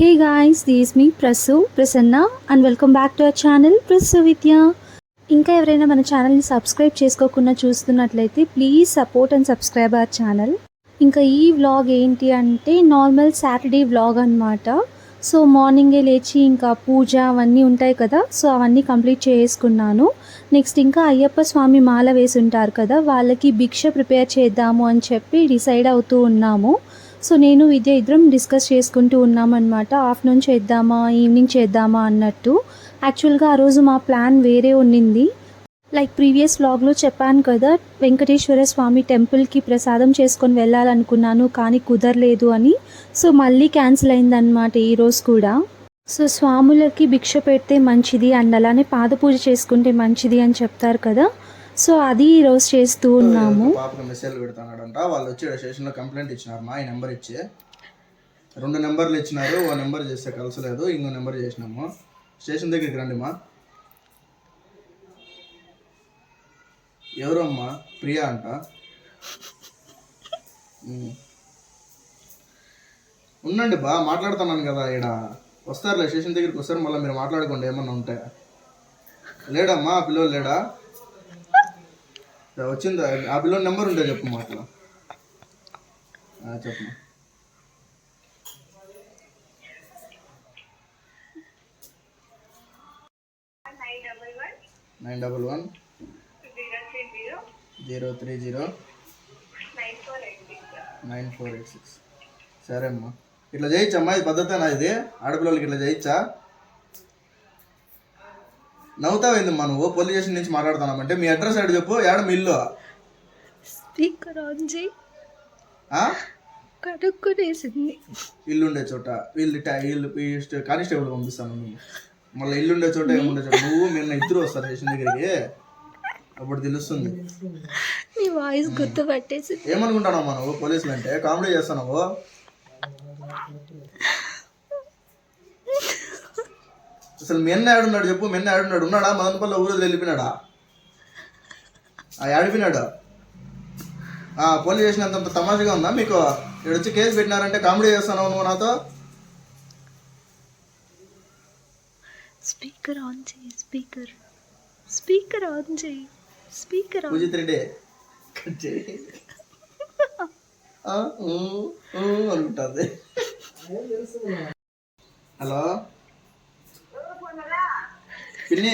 Hey guys this me Prasu Prasanna and welcome back to our channel Prasu Vidya ఇంకా ఎవరైనా మన ఛానల్ని subscribe చేసుకోకుండా చూస్తున్నట్లయితే please support and subscribe our channel ఇంకా ఈ వ్లాగ్ ఏంటి అంటే నార్మల్ సాటర్డే వ్లాగ్ అనమాట సో మార్నింగే లేచి ఇంకా పూజ అవన్నీ ఉంటాయి కదా సో అవన్నీ కంప్లీట్ చేసుకున్నాను. నెక్స్ట్ ఇంకా అయ్యప్ప స్వామి మాల వేసి ఉంటారు కదా వాళ్ళకి భిక్ష ప్రిపేర్ చేద్దాము అని చెప్పి డిసైడ్ అవుతూ ఉన్నాము. సో నేను విద్య ఇద్దరం డిస్కస్ చేసుకుంటూ ఉన్నామన్నమాట. ఆఫ్టర్నూన్ చేద్దామా ఈవినింగ్ చేద్దామా అన్నట్టు. యాక్చువల్గా ఆ రోజు మా ప్లాన్ వేరే ఉండింది లైక్ ప్రీవియస్ వ్లాగ్లో చెప్పాను కదా వెంకటేశ్వర స్వామి టెంపుల్కి ప్రసాదం చేసుకొని వెళ్ళాలనుకున్నాను కానీ కుదరలేదు అని. సో మళ్ళీ క్యాన్సిల్ అయిందనమాట ఈరోజు కూడా. సో స్వాములకి భిక్ష పెడితే మంచిది అండ్ అలానే పాదపూజ చేసుకుంటే మంచిది అని చెప్తారు కదా. సో అది ఈరోజు చేస్తూ ఉన్నాము. పాపకు మెసేజ్ పెడతాడంట వాళ్ళు వచ్చి స్టేషన్లో కంప్లైంట్ ఇచ్చినారు మా ఈ నెంబర్ ఇచ్చి. రెండు నెంబర్లు ఇచ్చినారు ఓ నెంబర్ చేస్తే కలసలేదు ఇంకో నెంబర్ చేసినాము. స్టేషన్ దగ్గరికి రండి మా. ఎవరమ్మా? ప్రియా అంట. ఉండండి బా మాట్లాడుతున్నాను కదా ఈడ. వస్తారులే స్టేషన్ దగ్గరికి వస్తారు మళ్ళీ మీరు మాట్లాడుకోండి ఏమన్నా ఉంటే. లేడమ్మా పిల్లలు లేడా? వచ్చిందా? ఆ పిల్లల నెంబర్ ఉంటే చెప్పు మా అట్లా చెప్పు. Nine double one zero three zero nine four eight six. సరే అమ్మా. ఇట్లా చేయొచ్చమ్మా ఇది పద్ధతేనా ఇది? ఆడపిల్లలకి ఇట్లా చేయొచ్చా నవ్వుతావేందమ్మా నువ్వు పోలీస్ స్టేషన్ నుంచి మాట్లాడుతున్నామంటే మీ అడ్రస్ ఎక్కడ చెప్పు ఏడ మీ ఇల్లు? స్పీకర్ ఆన్ చేయి. ఆ? కడుక్కునేసింది. ఇల్లు ఉండే చోట. వీళ్ళు వీళ్ళు కానిస్టేబుల్ పంపిస్తాను మళ్ళీ ఇల్లు ఉండే చోట ఏముండే చోట? నువ్వు నిన్న ఇద్దరు వస్తారు స్టేషన్ దగ్గరికి. అప్పుడు తెలుస్తుంది. నీ వాయిస్ గుర్తుపట్టేసి ఏమనుకుంటావు నువ్వు పోలీసులు అంటే కామెడీ చేస్తున్నావు? అసలు మెన్న ఆడున్నాడు చెప్పు మెన్న ఆడున్నాడు ఉన్నాడా? మదనపల్లి ఊరు వెళ్ళిపోయినాడా? ఆ ఆడిపోయినాడు ఆ పోలీస్ స్టేషన్ అంత తమాషగా ఉందా మీకు? ఇక్కడ వచ్చి కేసు పెట్టినారంటే కామెడీ చేస్తున్నావు నువ్వు నాతో? స్పీకర్ ఆన్ చేయి స్పీకర్. స్పీకర్ ఆన్ చేయి స్పీకర్ ఆన్ పూజిత్ రెడ్డి. అనుకుంటుంది. హలో? పిన్ని?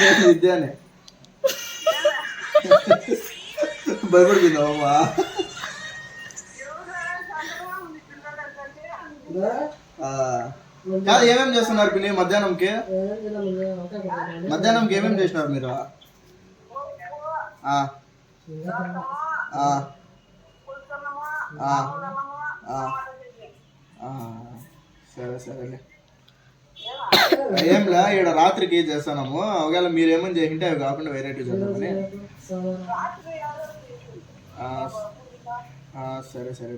నేను విద్యానే. భయపడిపోయిందామా కాదు ఏమేమి చేస్తున్నారు పిన్ని మధ్యాహ్నంకి? మధ్యాహ్నంకి ఏమేమి చేసినారు మీరు? సరే సరేలే. ఏంలా ఇక్కడ రాత్రికి చేస్తాము ఒకవేళ మీరు ఏమని చేసింటే అవి కాకుండా వెరైటీ చేద్దామని సరే సరే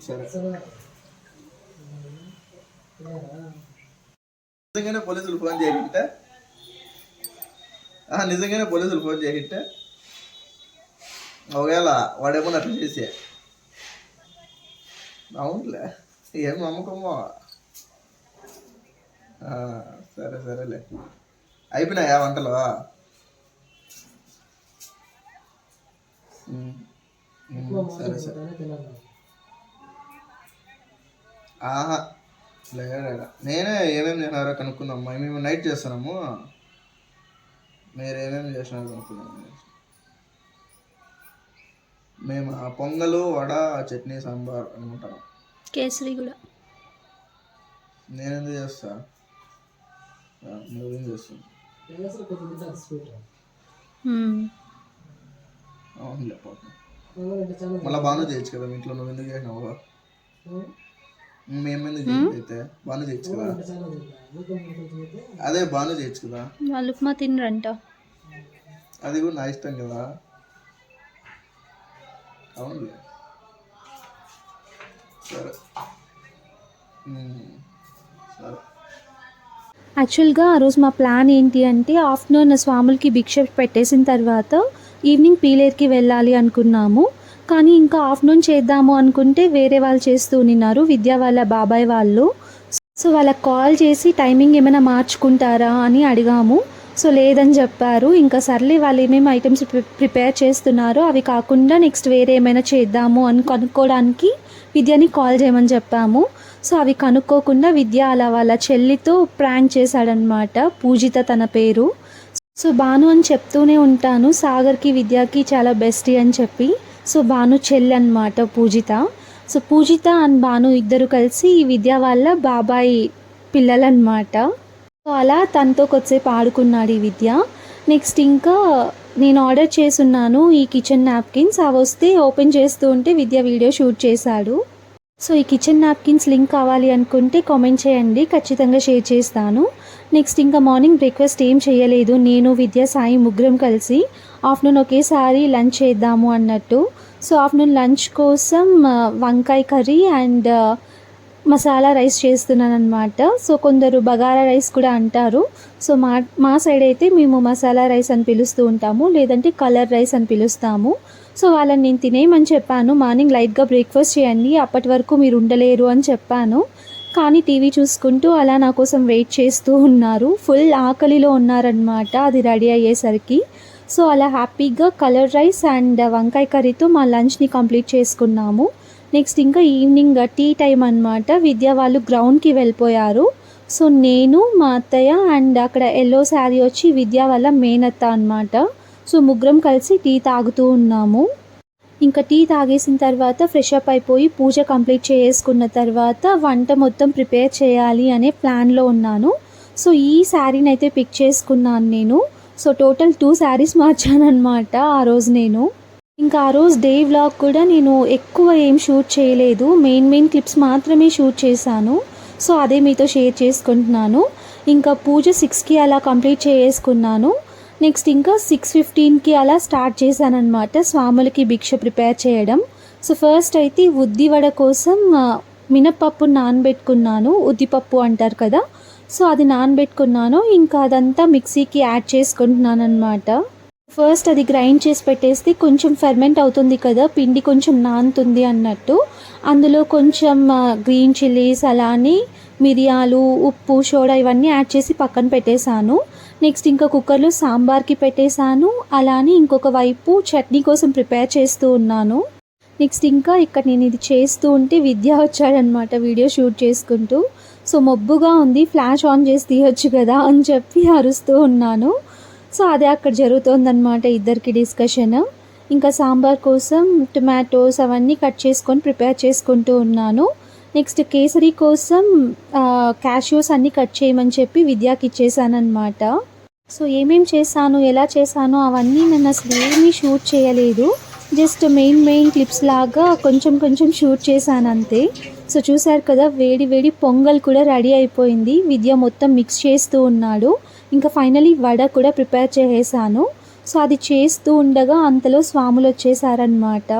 సరే. నిజంగానే పోలీసులు ఫోన్ చేయకుంటే నిజంగానే పోలీసులు ఫోన్ చేయకుంటే ఒకవేళ వాడేమో అట్లా చేసే అవునులే. ఏం నమ్మకమో. సరే సరేలే. అయిపోయినాయా వంటలు? సరే సరే. ఆహా లేదా నేనే ఏమేమి చేసినారో కనుక్కుందాం. మేము నైట్ చేస్తున్నాము. మీరు ఏమేమి చేసినారో కనుక్కుందాం. మేము ఆ పొంగలు వడ చట్నీ సాంబార్ అనుకుంటాను కేసరి కూడా. నేను ఎందుకు చేస్తా నువ్వేం చేస్తావు? అవునులే పాపం మళ్ళీ బాగానే చేయొచ్చు కదా మీ ఇంట్లో నువ్వు ఎందుకు చేసినావు? మేము ఎందుకు చేయలేదు అయితే బాగానే చేయొచ్చు కదా? అదే బాగానే చేయొచ్చు కదా? ఉప్మా తినరంట. అది కూడా నా ఇష్టం కదా? సరే. సరే. యాక్చువల్గా ఆ రోజు మా ప్లాన్ ఏంటి అంటే ఆఫ్టర్నూన్ స్వాములకి భిక్ష పెట్టేసిన తర్వాత ఈవినింగ్ పీలేర్కి వెళ్ళాలి అనుకున్నాము. కానీ ఇంకా ఆఫ్టర్నూన్ చేద్దాము అనుకుంటే వేరే వాళ్ళు చేస్తూ ఉన్నారు విద్యా వాళ్ళ బాబాయ్ వాళ్ళు. సో వాళ్ళకి కాల్ చేసి టైమింగ్ ఏమైనా మార్చుకుంటారా అని అడిగాము. సో లేదని చెప్పారు. ఇంకా సర్లే వాళ్ళు ఏమేమి ఐటమ్స్ ప్రిపేర్ చేస్తున్నారో అవి కాకుండా నెక్స్ట్ వేరే ఏమైనా చేద్దాము అని కనుక్కోవడానికి విద్యని కాల్ చేయమని చెప్పాము. సో అవి కనుక్కోకుండా విద్య అలా వాళ్ళ చెల్లితో ప్రాంక్ చేశాడనమాట పూజిత తన పేరు. సో భాను అని చెప్తూనే ఉంటాను. సాగర్కి విద్యకి చాలా బెస్ట్ అని చెప్పి. సో భాను చెల్లి అనమాట పూజిత. సో పూజిత అండ్ భాను ఇద్దరు కలిసి విద్య వాళ్ళ బాబాయ్ పిల్లలన్నమాట. సో అలా తనతో కొద్దిసేపు ఆడుకున్నాడు ఈ విద్య. నెక్స్ట్ ఇంకా నేను ఆర్డర్ చేసున్నాను ఈ కిచెన్ నాప్కిన్స్. అవి వస్తే ఓపెన్ చేస్తూ ఉంటే విద్య వీడియో షూట్ చేశాడు. సో ఈ కిచెన్ నాప్కిన్స్ లింక్ కావాలి అనుకుంటే కామెంట్ చేయండి. ఖచ్చితంగా షేర్ చేస్తాను. నెక్స్ట్ ఇంకా మార్నింగ్ బ్రేక్ఫాస్ట్ ఏం చేయలేదు. నేను విద్య సాయి ముగ్గురం కలిసి ఆఫ్టర్నూన్ ఒకేసారి లంచ్ చేద్దాము అన్నట్టు. సో ఆఫ్టర్నూన్ లంచ్ కోసం వంకాయ కర్రీ అండ్ మసాలా రైస్ చేస్తున్నాను అనమాట సో కొందరు బగారా రైస్ కూడా అంటారు. సో మా మా సైడ్ అయితే మేము మసాలా రైస్ అని పిలుస్తూ ఉంటాము. లేదంటే కలర్ రైస్ అని పిలుస్తాము. సో వాళ్ళని నేను తినేయమని చెప్పాను. మార్నింగ్ లైట్గా బ్రేక్ఫాస్ట్ చేయండి. అప్పటి వరకు మీరు ఉండలేరు అని చెప్పాను. కానీ టీవీ చూసుకుంటూ అలా నా కోసం వెయిట్ చేస్తూ ఉన్నారు. ఫుల్ ఆకలిలో ఉన్నారనమాట అది రెడీ అయ్యేసరికి. సో అలా హ్యాపీగా కలర్ రైస్ అండ్ వంకాయ కర్రీతో మా లంచ్ని కంప్లీట్ చేసుకున్నాము. నెక్స్ట్ ఇంకా ఈవినింగ్ టీ టైం అనమాట విద్య వాళ్ళు గ్రౌండ్కి వెళ్ళిపోయారు. సో నేను మా అత్తయ్య అండ్ అక్కడ ఎల్లో శారీ వచ్చి విద్య వాళ్ళ మేనత్త అనమాట సో ముగ్గురం కలిసి టీ తాగుతూ ఉన్నాము. ఇంకా టీ తాగేసిన తర్వాత ఫ్రెష్ అప్ అయిపోయి పూజ కంప్లీట్ చేసుకున్న తర్వాత వంట మొత్తం ప్రిపేర్ చేయాలి అనే ప్లాన్లో ఉన్నాను. సో ఈ శారీని అయితే పిక్ చేసుకున్నాను నేను. సో టోటల్ టూ శారీస్ మార్చాను అనమాట ఆ రోజు నేను. ఇంకా ఆ రోజు డే వ్లాగ్ కూడా నేను ఎక్కువ ఏం షూట్ చేయలేదు. మెయిన్ మెయిన్ క్లిప్స్ మాత్రమే షూట్ చేశాను. సో అదే మీతో షేర్ చేసుకుంటున్నాను. ఇంకా పూజ సిక్స్కి అలా కంప్లీట్ చేసుకున్నాను నెక్స్ట్ ఇంకా సిక్స్ ఫిఫ్టీన్కి అలా స్టార్ట్ చేశానమాట స్వాములకి భిక్ష ప్రిపేర్ చేయడం. సో ఫస్ట్ అయితే ఉద్ది వడ కోసం ఆ, మినప్పప్పు నానబెట్టుకున్నాను. ఉద్దిపప్పు అంటారు కదా. సో అది నానబెట్టుకున్నాను. ఇంకా అదంతా మిక్సీకి యాడ్ చేసుకుంటున్నాను అనమాట ఫస్ట్ అది గ్రైండ్ చేసి పెట్టేస్తే కొంచెం ఫెర్మెంట్ అవుతుంది కదా పిండి కొంచెం నానుతుంది అన్నట్టు. అందులో కొంచెం గ్రీన్ చిల్లీస్ అలానే మిరియాలు ఉప్పు సోడా ఇవన్నీ యాడ్ చేసి పక్కన పెట్టేశాను. నెక్స్ట్ ఇంకా కుక్కర్లో సాంబార్కి పెట్టేశాను. అలానే ఇంకొక వైపు చట్నీ కోసం ప్రిపేర్ చేస్తూ ఉన్నాను. నెక్స్ట్ ఇంకా ఇక్కడ నేను ఇది చేస్తూ ఉంటే విద్య వచ్చాడనమాట వీడియో షూట్ చేసుకుంటూ. సో మబ్బుగా ఉంది ఫ్లాష్ ఆన్ చేసి తీయొచ్చు కదా అని చెప్పి అరుస్తూ ఉన్నాను. సో అదే అక్కడ జరుగుతోందనమాట ఇద్దరికి డిస్కషన్ ఇంకా సాంబార్ కోసం టొమాటోస్ అవన్నీ కట్ చేసుకొని ప్రిపేర్ చేసుకుంటూ ఉన్నాను. నెక్స్ట్ కేసరి కోసం క్యాష్యూస్ అన్నీ కట్ చేయమని చెప్పి విద్యాకి ఇచ్చేసానమాట సో ఏమేం చేశాను ఎలా చేశాను అవన్నీ నేను అసలు ఏమీ షూట్ చేయలేదు. జస్ట్ మెయిన్ మెయిన్ క్లిప్స్ లాగా కొంచెం కొంచెం షూట్ చేశాను అంతే సో చూశారు కదా వేడి వేడి పొంగల్ కూడా రెడీ అయిపోయింది. విద్య మొత్తం మిక్స్ చేస్తూ ఉన్నాడు. ఇంకా ఫైనలీ వడ కూడా ప్రిపేర్ చేసేసాను. సో అది చేస్తూ ఉండగా అంతలో స్వాములు వచ్చేసారనమాట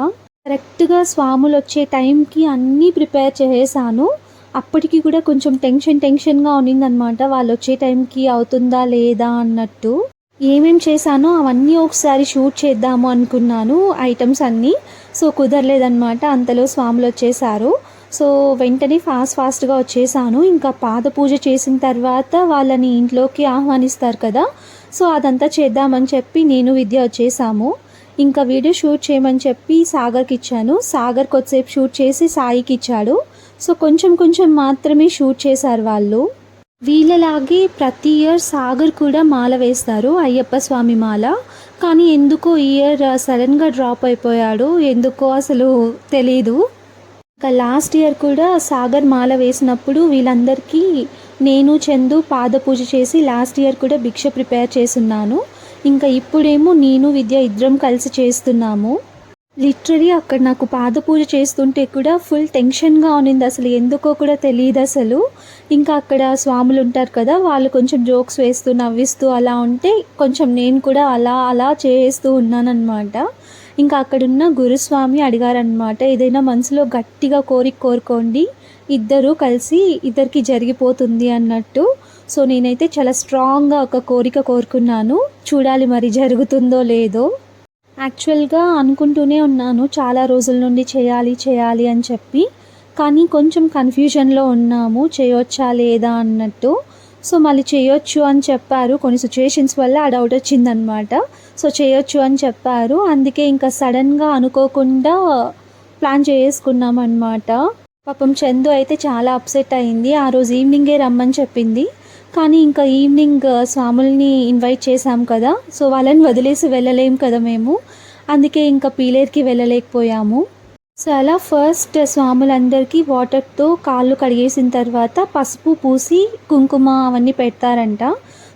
కరెక్ట్గా స్వాములు వచ్చే టైంకి అన్నీ ప్రిపేర్ చేసేసాను. అప్పటికి కూడా కొంచెం టెన్షన్ టెన్షన్గా ఉన్నిందనమాట వాళ్ళు వచ్చే టైంకి అవుతుందా లేదా అన్నట్టు. ఏమేం చేశానో అవన్నీ ఒకసారి షూట్ చేద్దాము అనుకున్నాను ఐటమ్స్ అన్నీ. సో కుదరలేదన్నమాట. అంతలో స్వాములు వచ్చేసారు. సో వెంటనే ఫాస్ట్ ఫాస్ట్గా వచ్చేసాను. ఇంకా పాద పూజ చేసిన తర్వాత వాళ్ళని ఇంట్లోకి ఆహ్వానిస్తారు కదా. సో అదంతా చేద్దామని చెప్పి నేను విద్య వచ్చేసాము. ఇంకా వీడియో షూట్ చేయమని చెప్పి సాగర్కి ఇచ్చాను. సాగర్ కొద్దిసేపు షూట్ చేసి సాయికి ఇచ్చాడు. సో కొంచెం కొంచెం మాత్రమే షూట్ చేశారు వాళ్ళు. వీళ్ళలాగే ప్రతి ఇయర్ సాగర్ కూడా మాల వేస్తారు అయ్యప్ప స్వామి మాల. కానీ ఎందుకో ఈ ఇయర్ సడన్గా డ్రాప్ అయిపోయాడు ఎందుకో అసలు తెలీదు. ఇంకా లాస్ట్ ఇయర్ కూడా సాగర్ మాల వేసినప్పుడు వీళ్ళందరికీ నేను చందు పాద పూజ చేసి లాస్ట్ ఇయర్ కూడా భిక్ష ప్రిపేర్ చేస్తున్నాను. ఇంకా ఇప్పుడేమో నేను విద్య ఇద్దరం కలిసి చేస్తున్నాము. లిటరీ అక్కడ నాకు పాద పూజ చేస్తుంటే కూడా ఫుల్ టెన్షన్గా ఉన్నింది అసలు ఎందుకో కూడా తెలియదు అసలు. ఇంకా అక్కడ స్వాములు ఉంటారు కదా వాళ్ళు కొంచెం జోక్స్ వేస్తూ నవ్విస్తూ అలా ఉంటే కొంచెం నేను కూడా అలా అలా చేస్తూ ఉన్నానన్నమాట. ఇంకా అక్కడున్న గురుస్వామి అడిగారనమాట ఏదైనా మనసులో గట్టిగా కోరిక కోరుకోండి ఇద్దరు కలిసి ఇద్దరికి జరిగిపోతుంది అన్నట్టు. సో నేనైతే చాలా స్ట్రాంగ్గా ఒక కోరిక కోరుకున్నాను. చూడాలి మరి జరుగుతుందో లేదో. యాక్చువల్గా అనుకుంటూనే ఉన్నాను చాలా రోజుల నుండి చేయాలి చేయాలి అని చెప్పి. కానీ కొంచెం కన్ఫ్యూజన్లో ఉన్నాము చేయొచ్చా లేదా అన్నట్టు. సో మళ్ళీ చేయొచ్చు అని చెప్పారు. కొన్ని సిచ్యుయేషన్స్ వల్ల ఆ డౌట్ వచ్చిందనమాట సో చేయొచ్చు అని చెప్పారు. అందుకే ఇంకా సడన్గా అనుకోకుండా ప్లాన్ చేసుకున్నాం అనమాట పాపం చందు అయితే చాలా అప్సెట్ అయింది. ఆ రోజు ఈవినింగే రమ్మని చెప్పింది. కానీ ఇంకా ఈవినింగ్ స్వాముల్ని ఇన్వైట్ చేశాం కదా. సో వాళ్ళని వదిలేసి వెళ్ళలేం కదా మేము. అందుకే ఇంకా పీలేర్కి వెళ్ళలేకపోయాము. సో అలా ఫస్ట్ స్వాములందరికీ వాటర్తో కాళ్ళు కడిగేసిన తర్వాత పసుపు పూసి కుంకుమ అవన్నీ పెడతారంట.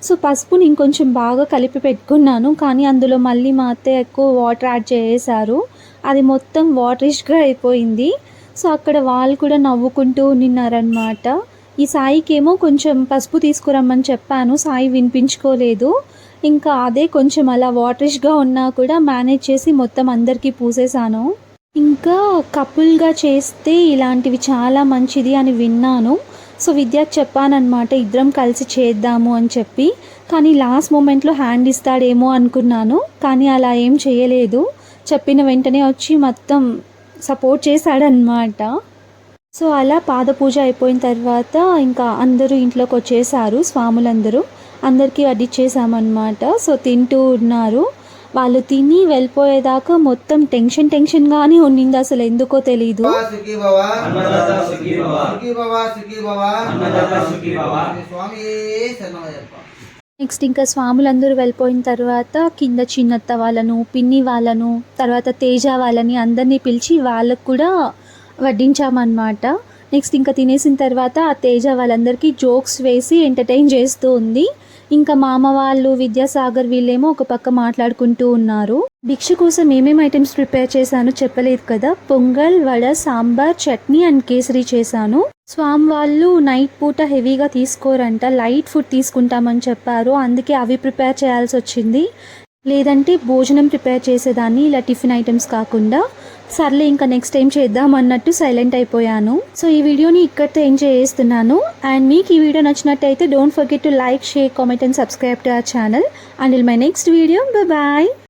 సో పసుపుని ఇంకొంచెం బాగా కలిపి పెట్టుకున్నాను. కానీ అందులో మళ్ళీ మా అత్తయ్య ఎక్కువ వాటర్ యాడ్ చేసేసారు అది మొత్తం వాటరిష్గా అయిపోయింది. సో అక్కడ వాళ్ళు కూడా నవ్వుకుంటూ నిన్నారనమాట ఈ సాయికేమో కొంచెం పసుపు తీసుకురమ్మని చెప్పాను. సాయి వినిపించుకోలేదు. ఇంకా అదే కొంచెం అలా వాటరిష్గా ఉన్నా కూడా మేనేజ్ చేసి మొత్తం అందరికీ పూసేశాను. ఇంకా కపుల్గా చేస్తే ఇలాంటివి చాలా మంచిది అని విన్నాను. సో విద్యకు చెప్పానన్నమాట ఇద్దరం కలిసి చేద్దాము అని చెప్పి. కానీ లాస్ట్ మూమెంట్లో హ్యాండ్ ఇస్తాడేమో అనుకున్నాను కానీ అలా ఏం చేయలేదు. చెప్పిన వెంటనే వచ్చి మొత్తం సపోర్ట్ చేశాడనమాట సో అలా పాద పూజ అయిపోయిన తర్వాత ఇంకా అందరూ ఇంట్లోకి వచ్చేసారు స్వాములందరూ. అందరికీ అడ్డిచ్చేసామన్నమాట. సో తింటూ ఉన్నారు. వాళ్ళు తిని వెళ్ళిపోయేదాకా మొత్తం టెన్షన్ టెన్షన్గానే ఉండింది అసలు ఎందుకో తెలీదు. నెక్స్ట్ ఇంకా స్వాములందరూ వెళ్ళిపోయిన తర్వాత కింద చిన్నత్త వాళ్ళను పిన్ని వాళ్ళను తర్వాత తేజ వాళ్ళని అందరినీ పిలిచి వాళ్ళకు కూడా వడ్డించామన్నమాట. నెక్స్ట్ ఇంకా తినేసిన తర్వాత ఆ తేజ వాళ్ళందరికీ జోక్స్ వేసి ఎంటర్టైన్ చేస్తూ ఉంది. ఇంకా మామ వాళ్ళు విద్యాసాగర్ వీళ్ళేమో ఒక పక్క మాట్లాడుకుంటూ ఉన్నారు. భిక్ష కోసం ఏమేమి ఐటమ్స్ ప్రిపేర్ చేశానో చెప్పలేదు కదా. పొంగల్ వడ సాంబార్ చట్నీ అండ్ కేసరి చేశాను. స్వామి వాళ్ళు నైట్ పూట హెవీగా తీసుకోరంట. లైట్ ఫుడ్ తీసుకుంటామని చెప్పారు. అందుకే అవి ప్రిపేర్ చేయాల్సి వచ్చింది. లేదంటే భోజనం ప్రిపేర్ చేసేదాన్ని ఇలా టిఫిన్ ఐటమ్స్ కాకుండా. సర్లే ఇంకా నెక్స్ట్ టైం చేద్దాం అన్నట్టు సైలెంట్ అయిపోయాను. సో ఈ వీడియోని ఇక్కడితో ఎంజాయ్ చేస్తున్నాను. అండ్ మీకు ఈ వీడియో నచ్చినట్టయితే don't forget to like share comment and subscribe to our channel and my next video bye